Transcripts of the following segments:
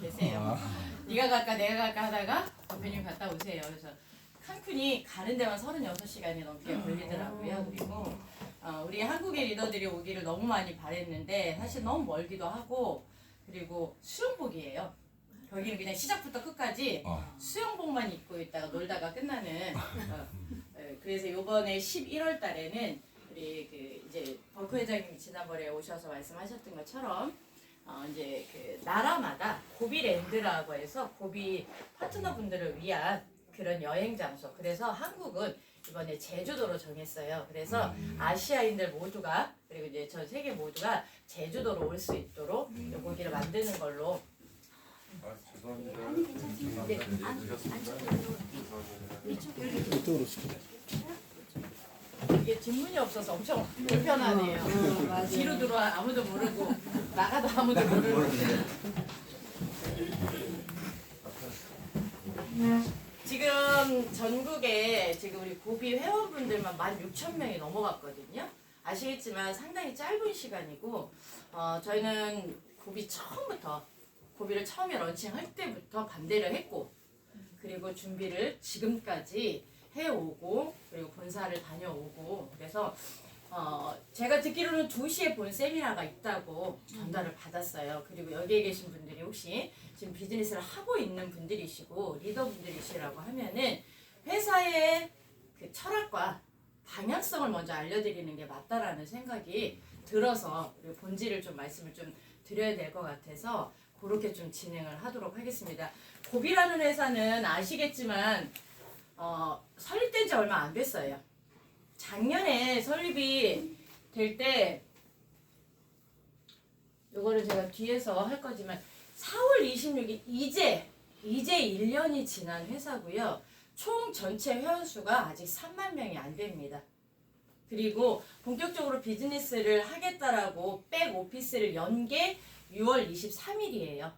계세요. 네가 갈까 내가 갈까 하다가 대표님 갔다 오세요. 그래서 칸쿤이 가는 데만 36시간이 넘게 걸리더라고요. 그리고 어, 우리 한국의 리더들이 오기를 너무 많이 바랬는데 사실 너무 멀기도 하고 그리고 수영복이에요. 거기는 그냥 시작부터 끝까지 어. 수영복만 입고 있다가 놀다가 끝나는 어, 예, 그래서 요번에 11월 달에는 우리 그 이제 버크 회장님이 지난번에 오셔서 말씀하셨던 것처럼 어 이제 그 나라마다 고비랜드라고 해서 고비 파트너분들을 위한 그런 여행 장소. 그래서 한국은 이번에 제주도로 정했어요. 그래서 아시아인들 모두가 그리고 이제 전 세계 모두가 제주도로 올 수 있도록 여기를 만드는 걸로 아, 죄송합니다. 아니 괜찮습니다. 네. 죄송합니다. 이쪽 이쪽으로 시키자. 이게 뒷문이 없어서 엄청 불편하네요. 뒤로 들어와 아무도 모르고 나가도 아무도 모르고. 지금 전국에 지금 우리 고비 회원분들만 16,000명이 넘어갔거든요. 아시겠지만 상당히 짧은 시간이고 어, 저희는 고비 처음부터 고비를 처음에 런칭할 때부터 반대를 했고 그리고 준비를 지금까지 해오고 그리고 본사를 다녀오고 그래서 어 제가 듣기로는 2시에 본 세미나가 있다고 전달을 받았어요. 그리고 여기에 계신 분들이 혹시 지금 비즈니스를 하고 있는 분들이시고 리더분들이시라고 하면은 회사의 그 철학과 방향성을 먼저 알려드리는 게 맞다라는 생각이 들어서 본질을 좀 말씀을 좀 드려야 될 것 같아서 그렇게 좀 진행을 하도록 하겠습니다. 고비라는 회사는 아시겠지만 어, 설립된 지 얼마 안 됐어요. 작년에 설립이 될때 요거를 제가 뒤에서 할 거지만 4월 26일 이제 이제 1년이 지난 회사고요. 총 전체 회원 수가 아직 3만 명이 안 됩니다. 그리고 본격적으로 비즈니스를 하겠다라고 백 오피스를 연 게 6월 23일이에요.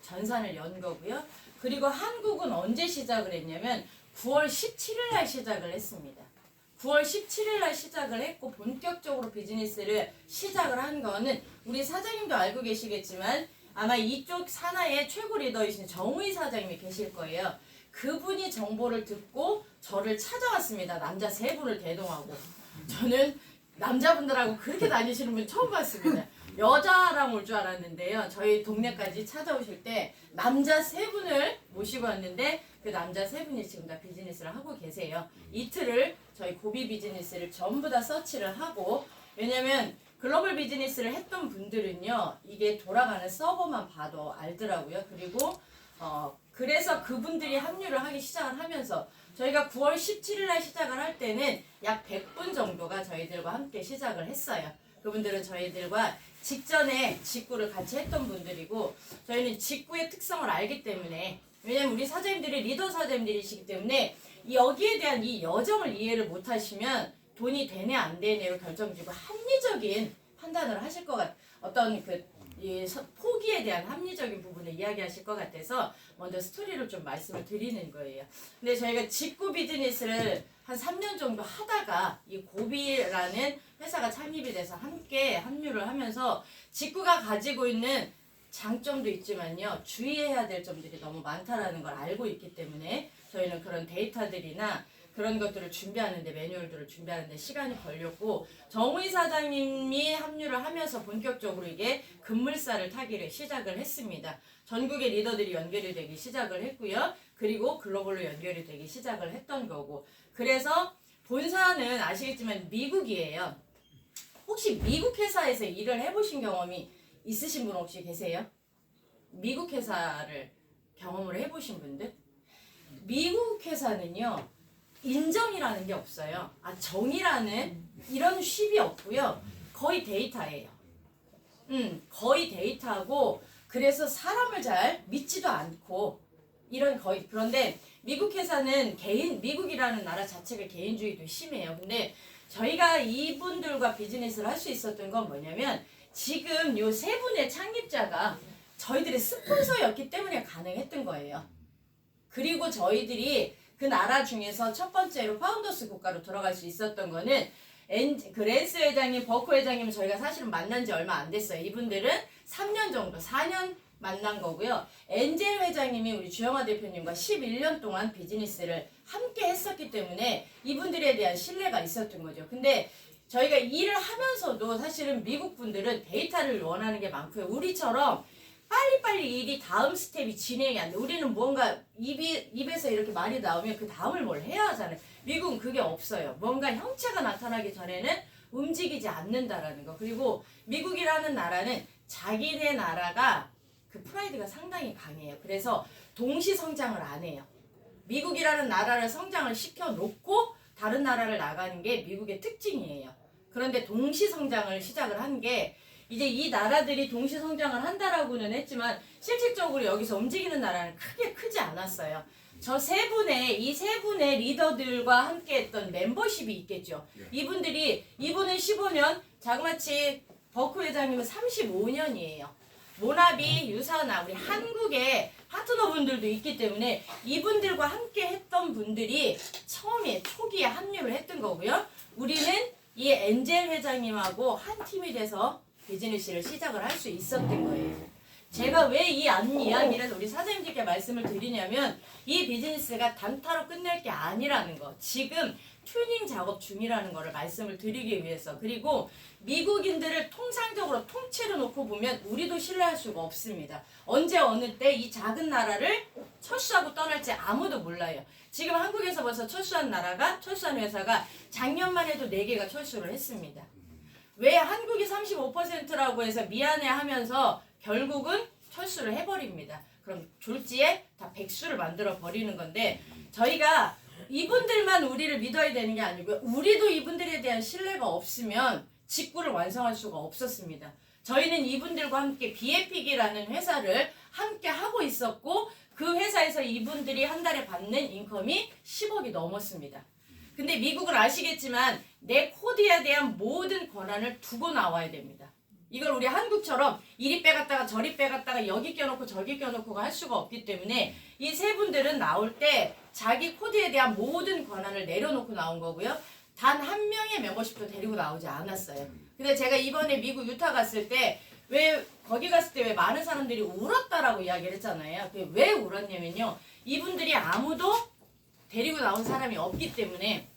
전산을 연 거고요. 그리고 한국은 언제 시작을 했냐면 9월 17일 날 시작을 했습니다. 9월 17일 날 시작을 했고 본격적으로 비즈니스를 시작을 한 거는 우리 사장님도 알고 계시겠지만 아마 이쪽 산하의 최고 리더이신 정우희 사장님이 계실 거예요. 그분이 정보를 듣고 저를 찾아왔습니다. 남자 세 분을 대동하고. 저는 남자분들하고 그렇게 다니시는 분 처음 봤습니다. 여자랑 올 줄 알았는데요. 저희 동네까지 찾아오실 때 남자 세 분을 모시고 왔는데 그 남자 세 분이 지금 다 비즈니스를 하고 계세요. 이틀을 저희 고비 비즈니스를 전부 다 서치를 하고 왜냐면 글로벌 비즈니스를 했던 분들은요 이게 돌아가는 서버만 봐도 알더라고요. 그리고 어 그래서 그분들이 합류를 하기 시작을 하면서 저희가 9월 17일 날 시작을 할 때는 약 100분 정도가 저희들과 함께 시작을 했어요. 그분들은 저희들과 직전에 직구를 같이 했던 분들이고 저희는 직구의 특성을 알기 때문에 왜냐면 우리 사장님들이 리더 사장님들이시기 때문에 이 여기에 대한 이 여정을 이해를 못 하시면 돈이 되네 안 되네로 결정지고 합리적인 판단을 하실 것 같, 어떤 그, 이 서- 포기에 대한 합리적인 부분을 이야기하실 것 같아서 먼저 스토리를 좀 말씀을 드리는 거예요. 근데 저희가 직구 비즈니스를 한 3년 정도 하다가 이 고비라는 회사가 창립이 돼서 함께 합류를 하면서 직구가 가지고 있는 장점도 있지만요 주의해야 될 점들이 너무 많다라는 걸 알고 있기 때문에 저희는 그런 데이터들이나 그런 것들을 준비하는데 매뉴얼들을 준비하는데 시간이 걸렸고 정우희 사장님이 합류를 하면서 본격적으로 이게 급물살을 타기를 시작을 했습니다. 전국의 리더들이 연결이 되기 시작을 했고요. 그리고 글로벌로 연결이 되기 시작을 했던 거고 그래서 본사는 아시겠지만 미국이에요. 혹시 미국 회사에서 일을 해보신 경험이 있으신 분 혹시 계세요? 미국 회사를 경험을 해보신 분들? 미국 회사는요, 인정이라는 게 없어요. 아, 정이라는 이런 쉽이 없고요. 거의 데이터예요. 음, 거의 데이터고, 그래서 사람을 잘 믿지도 않고, 이런 거의, 그런데 미국 회사는 개인, 미국이라는 나라 자체가 개인주의도 심해요. 근데 저희가 이분들과 비즈니스를 할 수 있었던 건 뭐냐면, 지금 요 세 분의 창립자가 저희들의 스폰서였기 때문에 가능했던 거예요. 그리고 저희들이 그 나라 중에서 첫 번째로 파운더스 국가로 들어갈 수 있었던 거는 엔, 그 랜스 회장님, 버크 회장님 저희가 사실은 만난 지 얼마 안 됐어요. 이분들은 3년 정도, 4년 만난 거고요. 엔젤 회장님이 우리 주영아 대표님과 11년 동안 비즈니스를 함께 했었기 때문에 이분들에 대한 신뢰가 있었던 거죠. 근데 저희가 일을 하면서도 사실은 미국 분들은 데이터를 원하는 게 많고요. 우리처럼 빨리빨리 일이 다음 스텝이 진행이 안 돼. 우리는 뭔가 입이, 입에서 이렇게 말이 나오면 그 다음을 뭘 해야 하잖아요. 미국은 그게 없어요. 뭔가 형체가 나타나기 전에는 움직이지 않는다라는 거. 그리고 미국이라는 나라는 자기네 나라가 그 프라이드가 상당히 강해요. 그래서 동시 성장을 안 해요. 미국이라는 나라를 성장을 시켜놓고 다른 나라를 나가는 게 미국의 특징이에요. 그런데 동시 성장을 시작을 한게 이제 이 나라들이 동시 성장을 한다라고는 했지만 실질적으로 여기서 움직이는 나라는 크게 크지 않았어요. 저 세 분의 이 세 분의 리더들과 함께했던 멤버십이 있겠죠. 이분들이 이분은 15년, 자그마치 버크 회장님은 35년이에요. 모나비, 유사나 우리 한국의 파트너분들도 있기 때문에 이분들과 함께 했던 분들이 처음에 초기에 합류를 했던 거고요. 우리는 이 엔젤 회장님하고 한 팀이 돼서 비즈니스를 시작을 할 수 있었던 거예요. 제가 왜 이 안 이야기를 우리 사장님들께 말씀을 드리냐면 이 비즈니스가 단타로 끝낼 게 아니라는 거. 지금 튜닝 작업 중이라는 거를 말씀을 드리기 위해서. 그리고 미국인들을 통상적으로 통째로 놓고 보면 우리도 신뢰할 수가 없습니다. 언제 어느 때 이 작은 나라를 철수하고 떠날지 아무도 몰라요. 지금 한국에서 벌써 철수한 나라가 철수한 회사가 작년만 해도 4개가 철수를 했습니다. 왜 한국이 35%라고 해서 미안해 하면서 결국은 철수를 해버립니다. 그럼 졸지에 다 백수를 만들어 버리는 건데 저희가 이분들만 우리를 믿어야 되는 게 아니고요. 우리도 이분들에 대한 신뢰가 없으면 직구를 완성할 수가 없었습니다. 저희는 이분들과 함께 비에픽이라는 회사를 함께 하고 있었고 그 회사에서 이분들이 한 달에 받는 인컴이 10억이 넘었습니다. 근데 미국은 아시겠지만 내 코드에 대한 모든 권한을 두고 나와야 됩니다. 이걸 우리 한국처럼 이리 빼갔다가 저리 빼갔다가 여기 껴놓고 저기 껴놓고가 할 수가 없기 때문에 이 세 분들은 나올 때 자기 코드에 대한 모든 권한을 내려놓고 나온 거고요. 단 한 명의 멤버십도 데리고 나오지 않았어요. 근데 제가 이번에 미국 유타 갔을 때 왜 거기 갔을 때 왜 많은 사람들이 울었다라고 이야기를 했잖아요. 왜 울었냐면요. 이분들이 아무도 데리고 나온 사람이 없기 때문에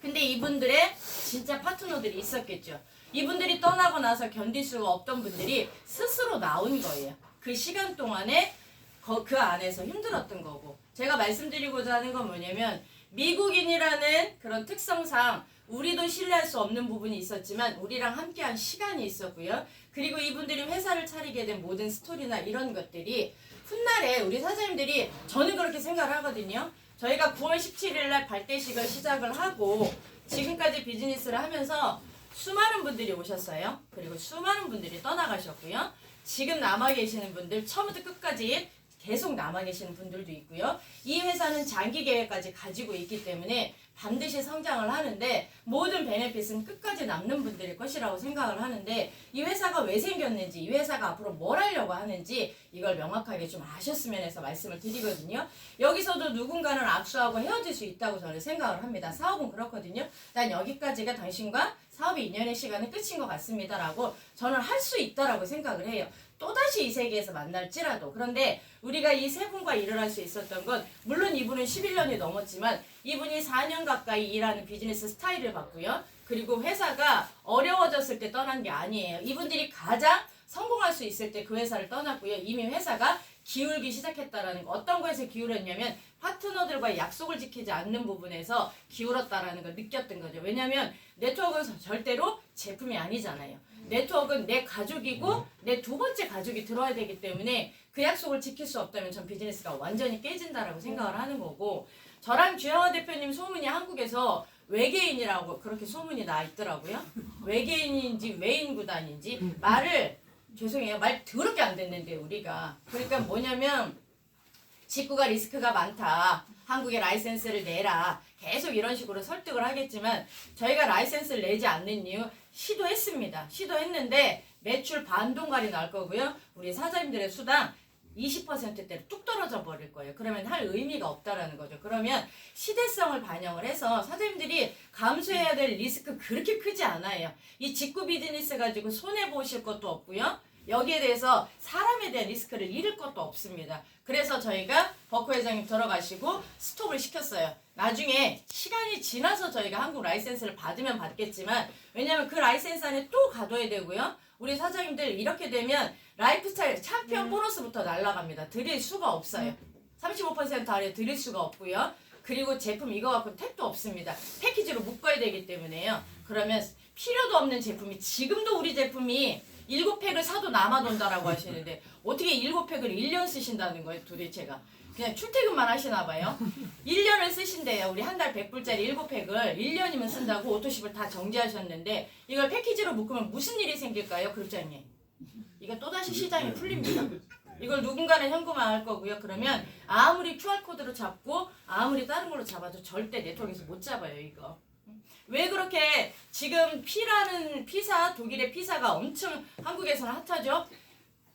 근데 이분들의 진짜 파트너들이 있었겠죠. 이분들이 떠나고 나서 견딜 수가 없던 분들이 스스로 나온 거예요. 그 시간 동안에 거- 그 안에서 힘들었던 거고. 제가 말씀드리고자 하는 건 뭐냐면 미국인이라는 그런 특성상 우리도 신뢰할 수 없는 부분이 있었지만 우리랑 함께한 시간이 있었고요. 그리고 이분들이 회사를 차리게 된 모든 스토리나 이런 것들이 훗날에 우리 사장님들이 저는 그렇게 생각을 하거든요. 저희가 9월 17일 날 발대식을 시작을 하고 지금까지 비즈니스를 하면서 수많은 분들이 오셨어요. 그리고 수많은 분들이 떠나가셨고요. 지금 남아 계시는 분들 처음부터 끝까지 계속 남아 계시는 분들도 있고요. 이 회사는 장기 계획까지 가지고 있기 때문에 반드시 성장을 하는데 모든 베네핏은 끝까지 남는 분들일 것이라고 생각을 하는데 이 회사가 왜 생겼는지 이 회사가 앞으로 뭘 하려고 하는지 이걸 명확하게 좀 아셨으면 해서 말씀을 드리거든요. 여기서도 누군가는 악수하고 헤어질 수 있다고 저는 생각을 합니다. 사업은 그렇거든요. 난 여기까지가 당신과 사업이 2년의 시간은 끝인 것 같습니다라고 저는 할 수 있다라고 생각을 해요. 또다시 이 세계에서 만날지라도 그런데 우리가 이 세 분과 할수 있었던 건 물론 이분은 11년이 넘었지만 이분이 4년 가까이 일하는 비즈니스 스타일을 봤고요. 그리고 회사가 어려워졌을 때 떠난 게 아니에요. 이분들이 가장 성공할 수 있을 때 그 회사를 떠났고요. 이미 회사가 기울기 시작했다라는 거. 어떤 거에서 기울었냐면 파트너들과 약속을 지키지 않는 부분에서 기울었다라는 걸 느꼈던 거죠. 왜냐하면 네트워크는 절대로 제품이 아니잖아요. 네트워크는 내 가족이고 내 두 번째 가족이 들어야 되기 때문에 그 약속을 지킬 수 없다면 전 비즈니스가 완전히 깨진다라고 생각을 하는 거고 저랑 주영아 대표님 소문이 한국에서 외계인이라고 그렇게 소문이 나 있더라고요. 외계인인지 외인 구단인지 말을 죄송해요 말 더럽게 안 됐는데 우리가 그러니까 뭐냐면 직구가 리스크가 많다. 한국에 라이센스를 내라. 계속 이런 식으로 설득을 하겠지만 저희가 라이센스를 내지 않는 이유 시도했습니다. 시도했는데 매출 반동갈이 날 거고요. 우리 사장님들의 수당 20%대로 뚝 떨어져 버릴 거예요. 그러면 할 의미가 없다라는 거죠. 그러면 시대성을 반영을 해서 사장님들이 감수해야 될 리스크 그렇게 크지 않아요. 이 직구 비즈니스 가지고 손해 보실 것도 없고요. 여기에 대해서 사람에 대한 리스크를 잃을 것도 없습니다. 그래서 저희가 버커 회장님 들어가시고 스톱을 시켰어요. 나중에 시간이 지나서 저희가 한국 라이센스를 받으면 받겠지만 왜냐하면 그 라이센스 안에 또 가둬야 되고요. 우리 사장님들 이렇게 되면 라이프스타일 챔피언 보너스부터 날라갑니다. 드릴 수가 없어요. 35% 아래 드릴 수가 없고요. 그리고 제품 이거 갖고 택도 없습니다. 패키지로 묶어야 되기 때문에요. 그러면 필요도 없는 제품이 지금도 우리 제품이 7팩을 사도 남아돈다라고 하시는데 어떻게 7팩을 1년 쓰신다는 거예요 도대체가. 그냥 출퇴근만 하시나 봐요. 1년을 쓰신대요. 우리 한 달 100불짜리 7팩을 1년이면 쓴다고 오토십을 다 정지하셨는데 이걸 패키지로 묶으면 무슨 일이 생길까요, 그룹장님? 이거 또다시 시장이 풀립니다. 이걸 누군가는 현금화 할 거고요. 그러면 아무리 QR코드로 잡고 아무리 다른 걸로 잡아도 절대 네트워크에서 못 잡아요, 이거. 왜 그렇게 지금 피라는 피사, 독일의 피사가 엄청 한국에서는 핫하죠?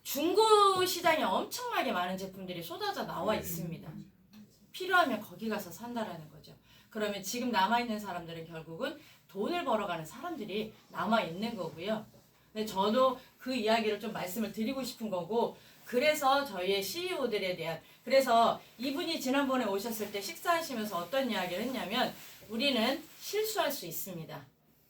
중고 시장에 엄청나게 많은 제품들이 쏟아져 나와 있습니다. 필요하면 거기 가서 산다라는 거죠. 그러면 지금 남아있는 사람들은 결국은 돈을 벌어가는 사람들이 남아있는 거고요. 근데 저도 그 이야기를 좀 말씀을 드리고 싶은 거고, 그래서 저희의 CEO들에 대한, 그래서 이분이 지난번에 오셨을 때 식사하시면서 어떤 이야기를 했냐면, 우리는 실수할 수 있습니다.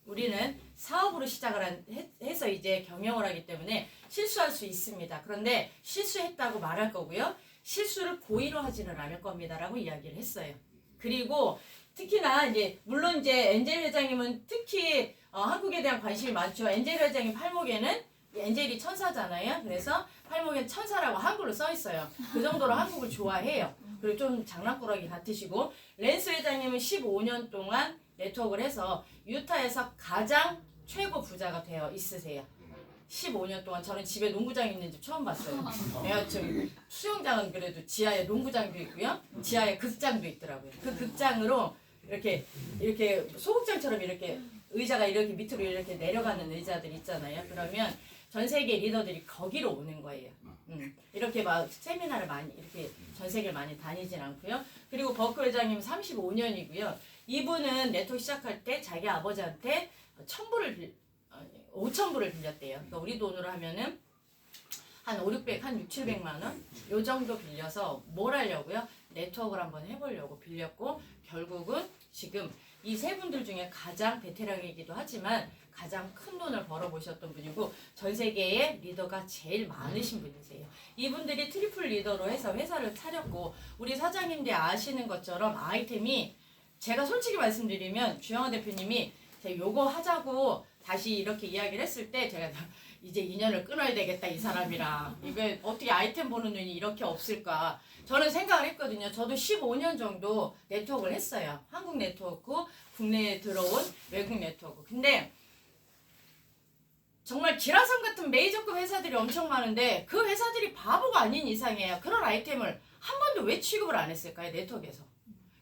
우리는 사업으로 시작을 한- 해- 해서 이제 경영을 하기 때문에 실수할 수 있습니다. 그런데 실수했다고 말할 거고요. 실수를 고의로 하지는 않을 겁니다라고 이야기를 했어요. 그리고 특히나 이제 물론 이제 엔젤 회장님은 특히 어, 한국에 대한 관심이 많죠. 엔젤 회장님 팔목에는 엔젤이 천사잖아요. 그래서 팔목에 천사라고 한글로 써 있어요. 그 정도로 한국을 좋아해요. 그리고 좀 장난꾸러기 같으시고 랜스 회장님은 15년 동안 네트워크를 해서 유타에서 가장 최고 부자가 되어 있으세요. 15년 동안 저는 집에 농구장 있는 집 처음 봤어요. 내가 지금 수영장은 그래도 지하에 농구장도 있고요. 지하에 극장도 있더라고요. 그 극장으로 이렇게 이렇게 소극장처럼 이렇게 의자가 이렇게 밑으로 이렇게 내려가는 의자들 있잖아요. 그러면 전 세계 리더들이 거기로 오는 거예요. 음, 이렇게 막 세미나를 많이 이렇게 전 세계를 많이 다니진 않고요. 그리고 버크 회장님 35년이고요. 이분은 네트워크 시작할 때 자기 아버지한테 천불을 빌, 5천 불을 빌렸대요. 그러니까 우리 돈으로 하면은 한 5, 600, 한 6, 700만 원? 요 정도 빌려서 뭘 하려고요? 네트워크를 한번 해보려고 빌렸고 결국은 지금 이 세 분들 중에 가장 베테랑이기도 하지만 가장 큰 돈을 벌어보셨던 분이고 전 세계의 리더가 제일 많으신 분이세요. 이분들이 트리플 리더로 해서 회사를 차렸고 우리 사장님들 아시는 것처럼 아이템이 제가 솔직히 말씀드리면 주영아 대표님이 제가 요거 하자고 다시 이렇게 이야기를 했을 때 제가 이제 인연을 끊어야 되겠다 이 사람이랑. 이게 어떻게 아이템 보는 눈이 이렇게 없을까? 저는 생각을 했거든요. 저도 15년 정도 네트워크를 했어요. 한국 네트워크 국내에 들어온 외국 네트워크. 근데 정말 기라성 같은 메이저급 회사들이 엄청 많은데 그 회사들이 바보가 아닌 이상이에요. 그런 아이템을 한 번도 왜 취급을 안 했을까요? 네트워크에서.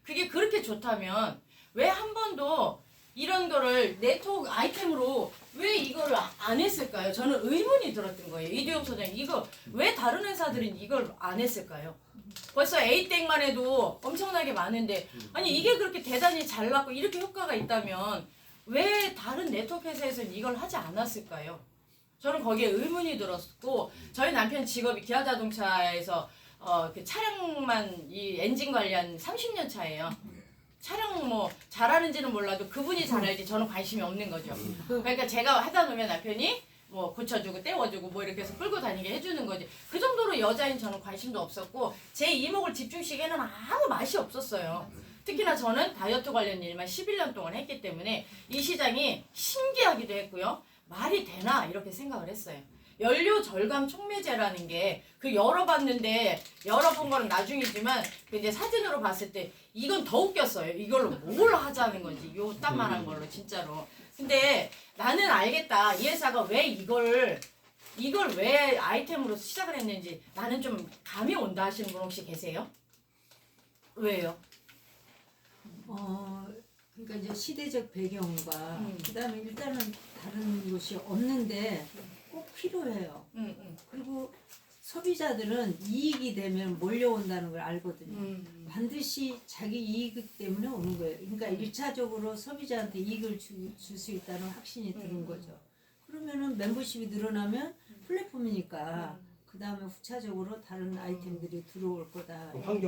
그게 그렇게 좋다면 왜 한 번도 이런 거를 네트워크 아이템으로 왜 아- 안 했을까요? 저는 의문이 들었던 거예요. 이두영 소장님 이거 왜 다른 회사들은 이걸 안 했을까요? 벌써 에이땡만 해도 엄청나게 많은데 아니 이게 그렇게 대단히 잘 나고 이렇게 효과가 있다면 왜 다른 네트워크 회사에서는 이걸 하지 않았을까요? 저는 거기에 의문이 들었고 저희 남편 직업이 기아 자동차에서 어, 그 차량만 이 엔진 관리한 30년 차예요. 촬영 뭐 잘하는지는 몰라도 그분이 잘 알지 저는 관심이 없는 거죠. 그러니까 제가 하다 놓으면 남편이 뭐 고쳐주고 떼워주고 뭐 이렇게 해서 끌고 다니게 해주는 거지. 그 정도로 여자인 저는 관심도 없었고 제 이목을 집중시키는 아무 맛이 없었어요. 특히나 저는 다이어트 관련 일만 11년 동안 했기 때문에 이 시장이 신기하기도 했고요. 말이 되나 이렇게 생각을 했어요. 연료 절감 촉매제라는 게 그 열어봤는데 열어본 거는 나중이지만 그 이제 사진으로 봤을 때 이건 더 웃겼어요. 이걸로 뭘 하자는 건지 요 딱만한 걸로 진짜로. 근데 나는 알겠다. 이 회사가 왜 이걸 이걸 왜 아이템으로 시작을 했는지 나는 좀 감이 온다 하시는 분 혹시 계세요? 왜요? 어, 그러니까 이제 시대적 배경과 음. 그다음에 일단은 다른 곳이 없는데 꼭 필요해요. 음, 음, 그리고 소비자들은 이익이 되면 몰려온다는 걸 알거든요. 음. 반드시 자기 이익 때문에 오는 거예요. 그러니까 일차적으로 소비자한테 이익을 줄 수 있다는 확신이 드는 음. 거죠. 그러면은 멤버십이 늘어나면 플랫폼이니까 그 다음에 후차적으로 다른 아이템들이 들어올 거다. 환경